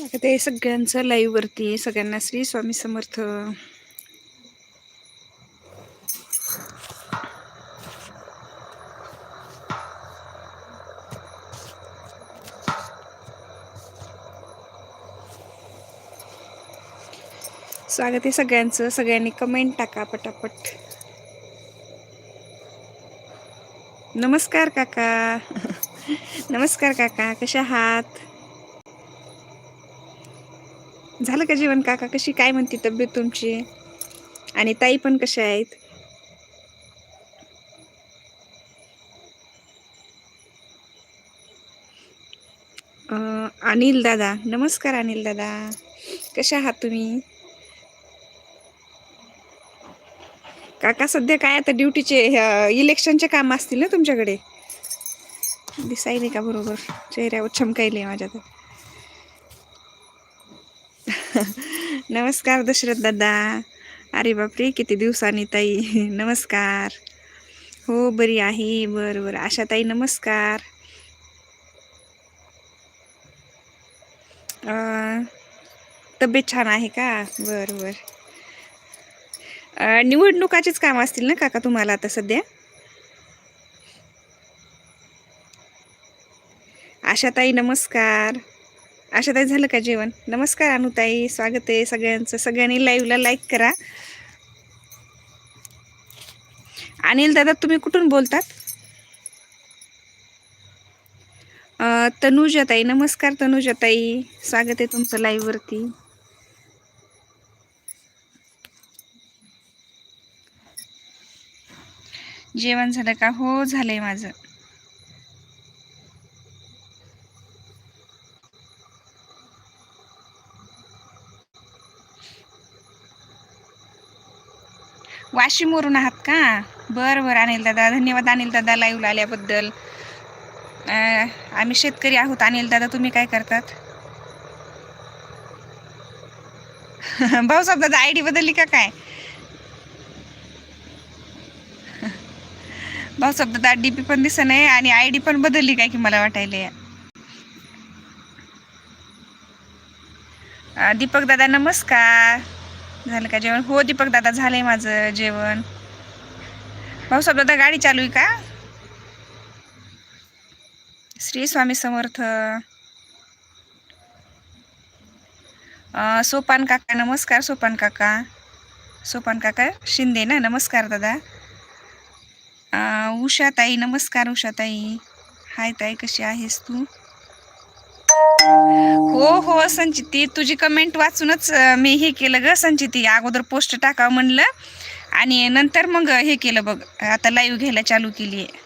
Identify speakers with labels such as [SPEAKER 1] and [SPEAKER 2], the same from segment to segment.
[SPEAKER 1] स्वागत आहे सगळ्यांचं लाईव्ह वरती सगळ्यांना श्री स्वामी समर्थ. स्वागत आहे सगळ्यांचं. सगळ्यांनी कमेंट टाका पटापट. नमस्कार काका. नमस्कार काका. कशा आहात? झालं का जेवण काका? कशी काय म्हणते तब्येत तुमची? आणि ताई पण कशा आहेत? अनिल दादा नमस्कार अनिल दादा. कशा आहात तुम्ही? काका सध्या काय आता ड्युटीचे इलेक्शनचे काम असतील ना तुमच्याकडे? दिसायले का बरोबर? चेहऱ्यावर चमकायले माझ्या तर नमस्कार दशरथ दादा. अरे बापरे किती दिवसांनी ताई. नमस्कार. हो बरी आहे. बरं बरं. आशा ताई नमस्कार. तब्येत छान आहे का? बरं बरं. निवडणुकाचेच काम असतील ना काका तुम्हाला आता सध्या? आशाताई नमस्कार. आशाताई झालं का जेवण? नमस्कार अनुताई स्वागत आहे सगळ्यांचं. सगळ्यांनी लाईव्हला लाईक करा. अनिल दादा तुम्ही कुठून बोलतात? तनुजाताई नमस्कार तनुजाताई. स्वागत आहे तुमचं लाईव्हवरती जेवण झालं का? हो झालंय माझं. वाशिमवरून आहात का? बरं बरं अनिल दादा. धन्यवाद अनिल दादा लाईव्हला आल्याबद्दल. आम्ही शेतकरी आहोत. अनिल दादा तुम्ही काय करतात? भाऊसाहेब दादा आय डी बदलली का काय? भाऊसाहेब दादा डी पी पण दिसत नाही आणि आय डी पण बदलली काय की मला वाटायला दीपक दादा नमस्कार. झालं का जेवण? हो दीपक दादा झालंय माझं जेवण. भाऊसाहेब दादा गाडी चालू आहे का? श्री स्वामी समर्थ. सोपान काका नमस्कार सोपान काका. सोपान काका शिंदे ना? नमस्कार दादा. उषाताई नमस्कार उषाताई. हाय ताई कशी आहेस तू? हो हो संचिती तुझी कमेंट वाचूनच मी हे केलं ग संचिती अगोदर पोस्ट टाकावं म्हणलं आणि नंतर मग हे केलं बघ. आता लाईव्ह घ्यायला चालू केली आहे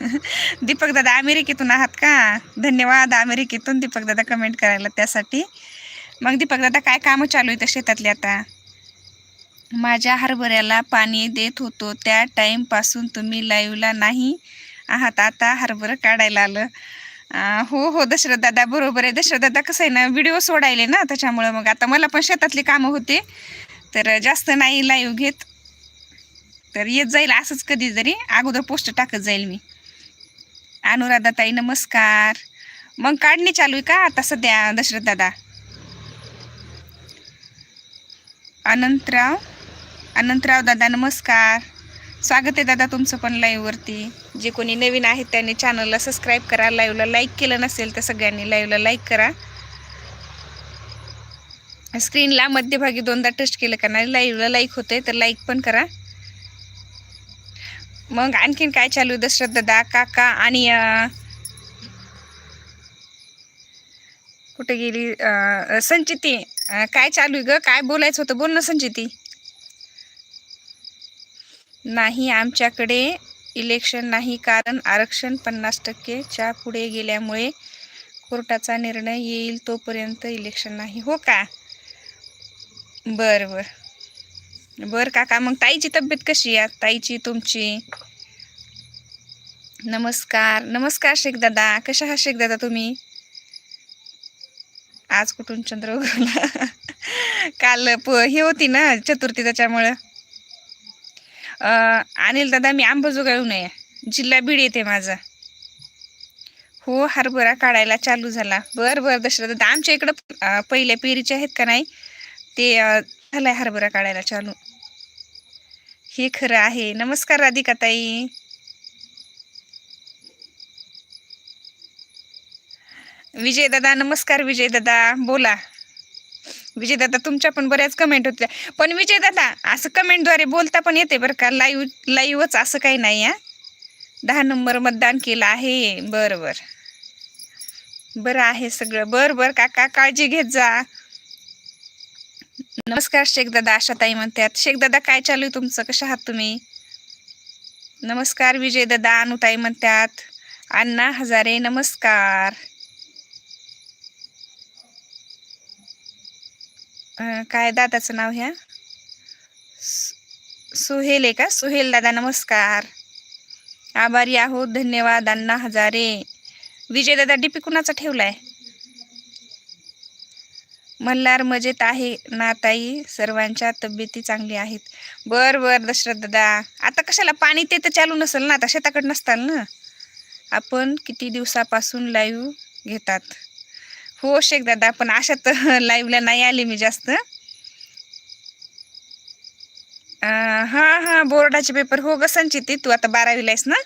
[SPEAKER 1] दीपक दादा अमेरिकेतून आहात का? धन्यवाद अमेरिकेतून दीपक दादा कमेंट करायला त्यासाठी. मग दीपक दादा काय कामं चालू आहेत शेतातले आता? माझ्या हरभऱ्याला पाणी देत होतो. त्या टाईमपासून तुम्ही लाईव्हला नाही आहात. आता हरभरं काढायला आलं. हो हो दशरथ दादा बरोबर आहे. दशरथ दादा कसं आहे ना व्हिडिओ सोडायले ना त्याच्यामुळं मग आता मला पण शेतातली कामं होते. तर जास्त नाही लाईव्ह घेत. तर येत जाईल असंच कधी जरी. अगोदर पोस्ट टाकत जाईल मी. अनुराधाताई नमस्कार. मग काढणी चालू आहे का आता सध्या दशरथ दादा अनंतराव? अनंतराव दादा नमस्कार. स्वागत आहे दादा तुमचं पण लाईव्हवरती जे कोणी नवीन आहेत त्यांनी चॅनलला सबस्क्राईब करा लाईव्हला लाईक केलं नसेल तर सगळ्यांनी लाईव्हला लाईक करा. स्क्रीनला मध्यभागी दोनदा टच केलं का नाही लाईव्हला लाईक होते तर लाईक पण करा. मग आणखीन काय चालू आहे? दशरथ दादा काका आणि कुठे गेली? संचिती. काय चालू आहे ग? काय बोलायचं होतं? बोल ना संचिती. नाही आमच्याकडे इलेक्शन नाही कारण आरक्षण पन्नास टक्केच्या पुढे गेल्यामुळे कोर्टाचा निर्णय येईल तोपर्यंत इलेक्शन नाही. हो का? बर बर. बर काका मग ताईची तब्येत कशी आहे? ताईची तुमची? नमस्कार. नमस्कार शेख दादा कशा आहात शेख दादा तुम्ही? आज कुठून चंद्र काल प हे होती ना चतुर्थी त्याच्यामुळं? अनिल दादा मी अंबाजोगाईहून आहे जिल्हा बीड येते माझा. हो हरभरा काढायला चालू झाला. बर बर दशरथ दादा आमच्या इकडं पहिल्या पेरीचे आहेत का नाही? ते झालाय हरभरा काढायला चालू. हे खरं आहे. नमस्कार राधिका ताई विजय दादा नमस्कार विजय दादा. बोला. विजयदादा तुमच्या पण बऱ्याच कमेंट होत्या. पण विजयदादा असं कमेंटद्वारे बोलता पण येते बरं का? लाईव्ह लाईव्हच असं काही नाही हा? दहा नंबर मतदान केलं आहे. बरं बरं बरं आहे सगळं. बरं बरं. काका काळजी घेत जा. नमस्कार शेख दादा. आशाताई म्हणतात शेख दादा काय चालू आहे तुमचं? कशा आहात तुम्ही? नमस्कार विजय दादा. अनुताई म्हणतात अण्णा हजारे नमस्कार. काय दादाचं नाव ह्या? सुहेल आहे का? सुहेल दादा नमस्कार. आभारी आहोत धन्यवाद. अण्णा हजारे. विजय दादा डीपी कुणाचा ठेवलाय? मल्हार मजेत आहे ना ताई सर्वांच्या तब्येती चांगली आहेत. बर बर दशरथ दादा. आता कशाला? पाणी ते तर चालू नसेल ना? आता शेताकडे नसताल ना? आपण किती दिवसापासून लाईव्ह घेतात? हो शेख दादा पण अशात लाईव्हला नाही आले मी जास्त. हां हा हा बोर्डाचे पेपर हो ग संचिती तू आता बारावीला आहेस ना?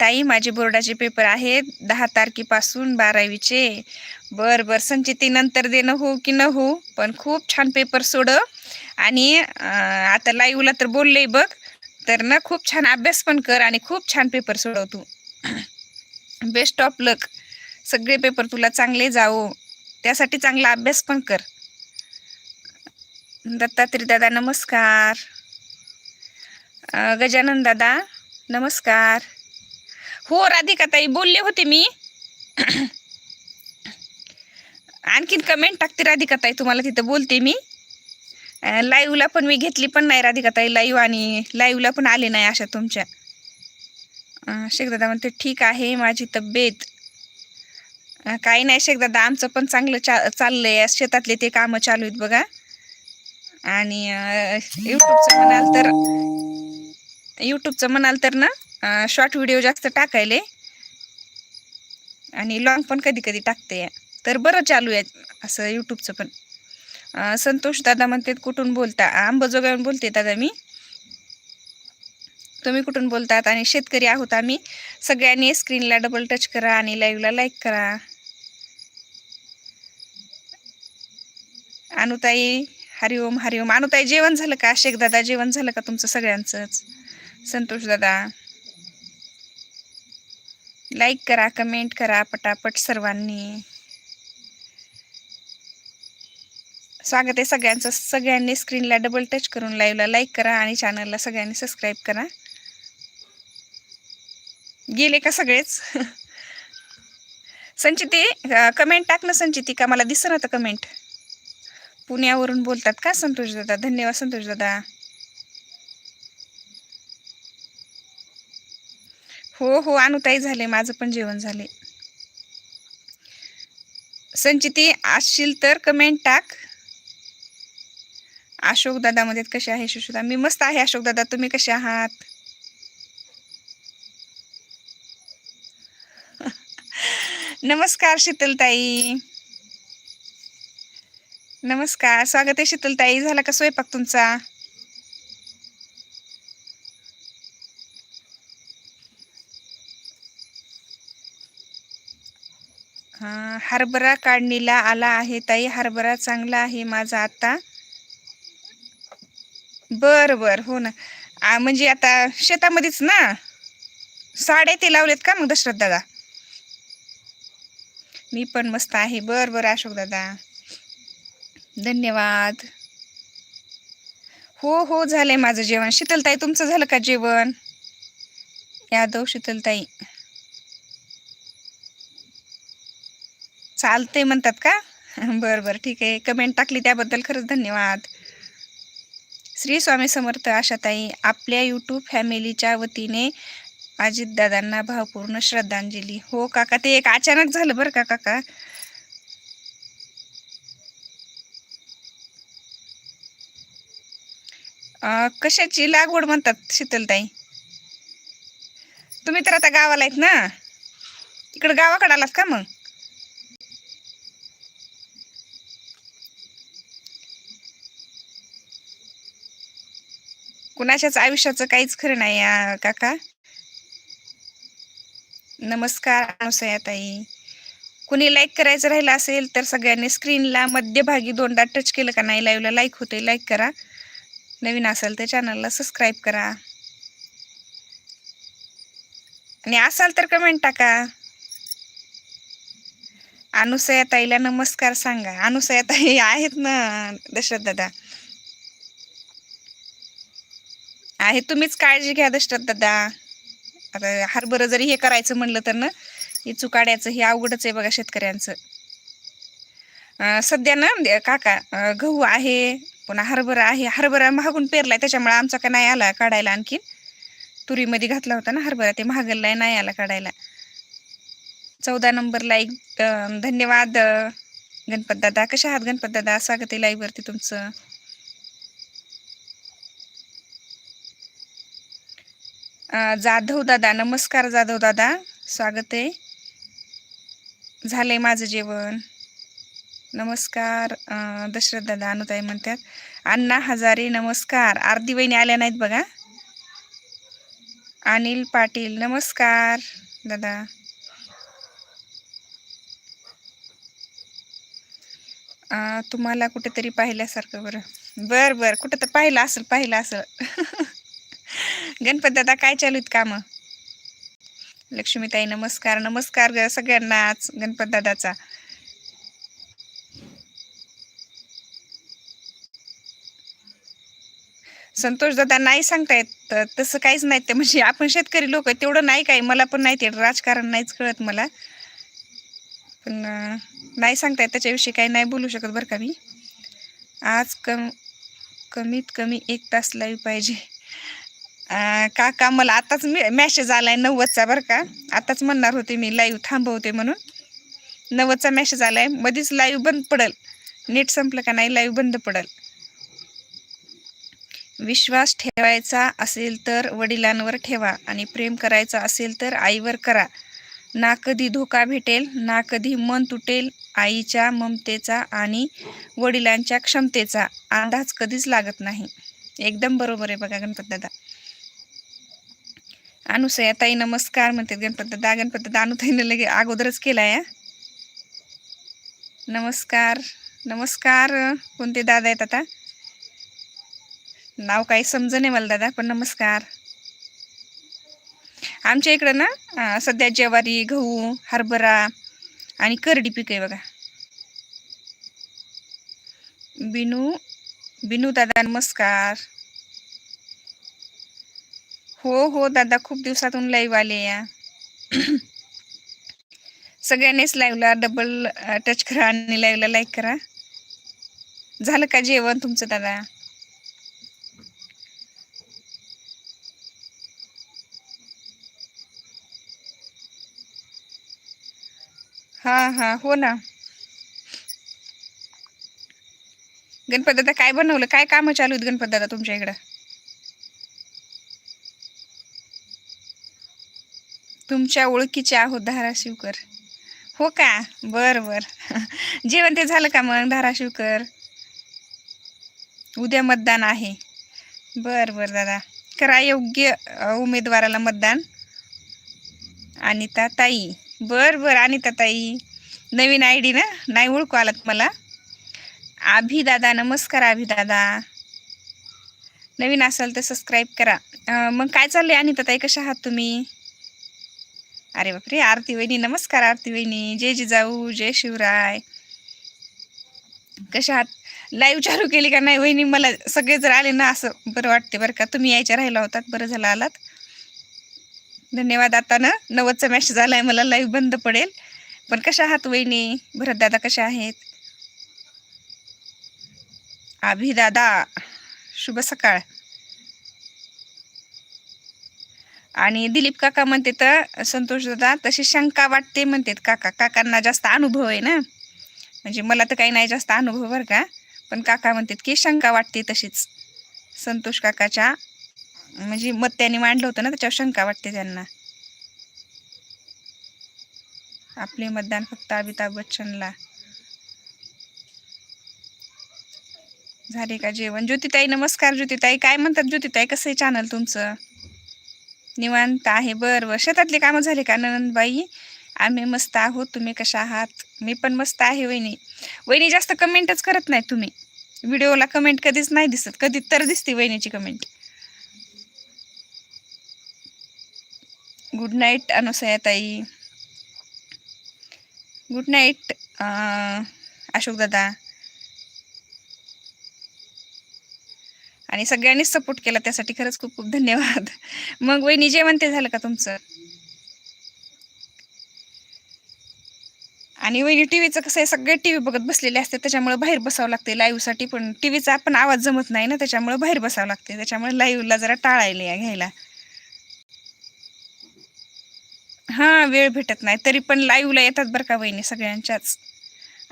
[SPEAKER 1] ताई माझे बोर्डाचे पेपर आहेत. दहा तारखेपासून बारावीचे. बर बर. संचिती नंतर देणं हो की न हो पण खूप छान पेपर सोड. आणि आता लाईव्हला तर बोलले बघ. तर ना खूप छान अभ्यास पण कर आणि खूप छान पेपर सोडव तू. बेस्ट ऑफ लक सगळे पेपर तुला चांगले जावो. त्यासाठी चांगला अभ्यास पण कर. दत्तात्री दादा नमस्कार. गजानन दादा नमस्कार. हो राधिकाताई बोलले होते मी. आणखीन कमेंट टाकते राधिकाताई तुम्हाला तिथं बोलते मी. लाईव्हला पण मी घेतली पण नाही राधिकाताई लाईव्ह आणि लाईव्हला पण आले नाही अशा तुमच्या. अं, शेखदादा म्हणते ठीक आहे माझी तब्येत. काही नाही शेखदादा आमचं पण चांगलं चा चाललंय. शेतातले ते कामं चालू आहेत बघा. आणि यूट्यूबचं म्हणाल तर यूट्यूबचं म्हणाल तर ना शॉर्ट व्हिडिओ जास्त टाकायले. आणि लॉंग पण कधी कधी टाकते. तर बरं चालू आहे असं यूट्यूबचं पण. संतोष दादा म्हणते कुठून बोलता? आंबजोगावून बोलते दादा मी. तुम्ही कुठून बोलतात? आणि शेतकरी आहोत आम्ही. सगळ्यांनी स्क्रीनला डबल टच करा आणि लाईव्हला लाईक करा. अनुताई हरिओम हरिओम. अनुताई जेवण झालं का? शेख दादा जेवण झालं का तुमचं सगळ्यांचंच? संतोष दादा. लाईक करा कमेंट करा पटापट सर्वांनी. स्वागत आहे सगळ्यांचं. सगळ्यांनी स्क्रीनला डबल टच करून लाईव्हला लाईक करा आणि चॅनलला सगळ्यांनी सबस्क्राईब करा. गेले का सगळेच? संचिती कमेंट टाक ना संचिती का? मला दिसत आता कमेंट पुण्यावरून बोलतात का संतोष दादा? धन्यवाद संतोष दादा. हो हो अनुताई झाले माझं पण जेवण झाले. संचिती असशील तर कमेंट टाक. अशोक दादा मध्ये कसे आहे सुशोदा मी मस्त आहे अशोक दादा तुम्ही कसे आहात? नमस्कार शीतलताई. नमस्कार स्वागत आहे शीतलताई. झाला का स्वयंपाक तुमचा? हरभरा काढणीला आला आहे ताई. हरभरा चांगला आहे माझा आता. बर बर. हो ना. म्हणजे आता शेतामध्येच ना? साडे ते लावलेत का मग दशरथ दादा? मी पण मस्त आहे. बर बर अशोक दादा. धन्यवाद. हो हो झालंय माझं जेवण. शीतलताई तुमचं झालं का जेवण? यादव शीतलताई. चालते म्हणतात का? बरं बरं ठीक आहे. कमेंट टाकली त्याबद्दल खरंच धन्यवाद. श्री स्वामी समर्थ आशाताई आपल्या यूट्यूब फॅमिलीच्या वतीने अजितदादांना भावपूर्ण श्रद्धांजली. हो काका ते एक अचानक झालं बरं का काका? कशाची लागवड म्हणतात शीतलताई? तुम्ही तर आता गावाला आहेत ना? इकडं गावाकडे आलात का मग? कुणाच्याच आयुष्याचं काहीच खरं नाही या काका. नमस्कार अनुसयाताई कुणी लाईक करायचं राहिलं असेल तर सगळ्यांनी स्क्रीनला मध्यभागी दोनदा टच केलं का? नाही लाईव्हला लाईक होते लाईक करा. नवीन असेल तर चॅनलला सबस्क्राईब करा. आणि असाल तर कमेंट टाका. अनुसया ताईला नमस्कार सांगा. अनुसया ताई आहेत ना दशरथ दादा? आहे तुम्हीच काळजी घ्या दशरथ दादा. आता हरभरं जरी हे करायचं म्हणलं तर ना हे चुकाड्याचं हे अवघडच आहे बघा शेतकऱ्यांचं. सध्या ना काका गहू आहे पुन्हा हरभरा आहे. हरभरा महागून पेरलाय त्याच्यामुळे आमचा का नाही आला काढायला आणखीन. तुरीमध्ये घातला होता ना हरभरा ते महागललाय नाही आला काढायला. चौदा नंबर लाईक धन्यवाद गणपत दादा कशा आहात गणपत दादा स्वागत आहे लाईव्हवरती तुमचं. जाधव दादा नमस्कार जाधव दादा. स्वागत आहे. झालंय माझं जेवण. नमस्कार दशरथ दादा अनुताई म्हणतात अण्णा हजारे नमस्कार. आरती वहिनी आल्या नाहीत बघा. अनिल पाटील नमस्कार दादा. अं, तुम्हाला कुठेतरी पाहिल्यासारखं बरं. बर बर. कुठं तर पाहिलं असेल पाहिलं असेल. गणपत दादा काय चालू आहेत कामं? लक्ष्मीताई नमस्कार नमस्कार ग सगळ्यांनाच गणपत दादाचा. संतोष दादा नाही सांगतायत तर तसं काहीच नाही ते म्हणजे आपण शेतकरी लोक तेवढं नाही काय मला पण नाही ते राजकारण नाहीच कळत मला. पण नाही सांगतायत त्याच्याविषयी काही नाही बोलू शकत बरं का मी. आज कम कमीत कमी एक तास लाईव्ह पाहिजे. का काका मला आताच मॅसेज आहे नव्वदचा बरं का. आताच म्हणणार होते मी लाईव्ह थांबवते म्हणून. नव्वदचा मॅसेज आहे मध्येच लाईव्ह बंद पडल. नेट संपलं का नाही लाईव्ह बंद पडल. विश्वास ठेवायचा असेल तर वडिलांवर ठेवा आणि प्रेम करायचा असेल तर आईवर करा. ना कधी धोका भेटेल ना कधी मन तुटेल आईच्या ममतेचा आणि वडिलांच्या क्षमतेचा. अंदाज कधीच लागत नाही. एकदम बरोबर आहे बघा गणपत दादा. अनुसयाताई नमस्कार म्हणते गणपत दादा. गणपत दादा अनुताईनं लगे अगोदरच केलाय नमस्कार. नमस्कार. कोणते दादा आहेत आता? नाव काही समज नाही मला दादा पण नमस्कार. आमच्या इकडं ना सध्या ज्वारी गहू हरभरा आणि करडी पीक आहे बघा. बिनू बिनू दादा नमस्कार. हो हो दादा खूप दिवसातून लाईव्ह आले या. सगळ्यांनीच लाईव्हला डबल टच करा आणि लाईव्हला लाईक करा. झालं का जेवण तुमचं दादा? हा हा हो ना. गणपत दादा काय बनवलं? काय कामं चालू आहेत गणपत दादा तुमच्या इकडं? तुमच्या ओळखीचे आहोत धाराशिवकर. हो का? बर बर. जेवण ते झालं का मग धाराशिवकर? उद्या मतदान आहे. बर बर दादा. करा योग्य उमेदवाराला मतदान. अनिता ताई बर बर. अनिता ताई नवीन आय डी ना? नाही ओळखू आलात मला. आभी दादा नमस्कार आभी दादा. नवीन असाल तर सबस्क्राईब करा. मग काय चाललंय अनिता ताई कशा आहात तुम्ही? अरे बापरे आरती वहिनी. नमस्कार आरती वहिनी. जय जिजाऊ जय शिवराय. कशा आहात? लाईव्ह चालू केली का नाही? वहिनी मला सगळे जर आले ना असं बरं वाटते बरं का. तुम्ही यायच्या राहिला होतात बरं झालं आलात. धन्यवाद आता ना नव्वदचा मॅसेज आहे मला लाईव्ह बंद पडेल. पण कशा आहात वहिनी? भरतदादा कशा आहेत? अभिदादा शुभ सकाळ. आणि दिलीप काका म्हणते तर संतोष दादा तशी शंका वाटते म्हणतात काका. काकांना जास्त अनुभव आहे ना? म्हणजे मला तर काही नाही जास्त अनुभव बरं का? पण काका म्हणतात की शंका वाटते तशीच. संतोष काकाच्या म्हणजे मत त्यांनी मांडलं होतं ना त्याच्यावर शंका वाटते त्यांना. आपले मतदान फक्त अमिताभ बच्चनला. झाले का जेवण? ज्योतिताई नमस्कार ज्योतिताई. काय म्हणतात ज्योतिताई? कसं आहे चॅनल तुमचं? निवांत आहे. बरं बरं. शेतातले कामं झाले का नंदबाई आम्ही मस्त आहोत. तुम्ही कशा आहात? मी पण मस्त आहे वहिनी. वहिनी जास्त कमेंटच करत नाही तुम्ही. व्हिडिओला कमेंट कधीच नाही दिसत. कधी तर दिसते वहिनीची कमेंट गुड नाईट अनुसयाताई गुड नाईट अशोकदादा आणि सगळ्यांनीच सपोर्ट केला त्यासाठी खरंच खूप खूप धन्यवाद. मग वहिनी जेवण ते झालं का तुमचं? आणि वहिनी टीव्हीचं कसं आहे सगळे टीव्ही बघत बसलेले असते त्याच्यामुळे बाहेर बसावं लागते लाईव्हसाठी पण टी व्हीचा आपण आवाज जमत नाही ना त्याच्यामुळे बाहेर बसावं लागते त्याच्यामुळे लाईव्हला जरा टाळायला या घ्यायला. हा वेळ भेटत नाही. तरी पण लाईव्हला येतात बरं का वहिनी सगळ्यांच्याच.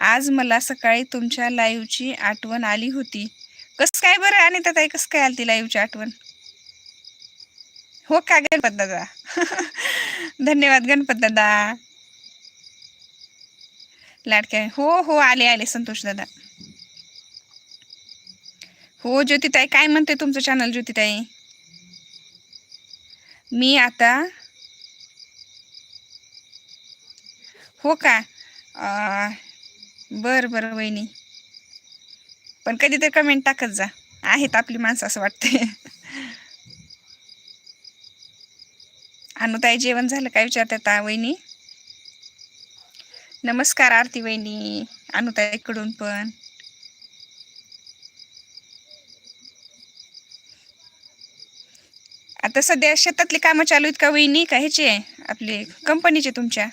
[SPEAKER 1] आज मला सकाळी तुमच्या लाईव्हची आठवण आली होती. कसं काय बरं आणि ताई कसं काय आली ती लाईव्हची आठवण? हो का गणपत दादा? धन्यवाद गणपत दादा. लाडक्या हो हो आले आले संतोष दादा. हो ज्योतिताई काय म्हणते तुमचं चॅनल ज्योतिताई? मी आता हो का? बरं बरं वहिनी. पण कधी तर कमेंट टाकत जा. आहेत आपली माणसं असं वाटते अनुताई जेवण झालं काय विचारतात वहिनी. नमस्कार आरती वहिनी अनुताईकडून पण. आता सध्या शेतातली कामं चालू आहेत का वहिनी? का ह्याचे आपले कंपनीचे तुमच्या?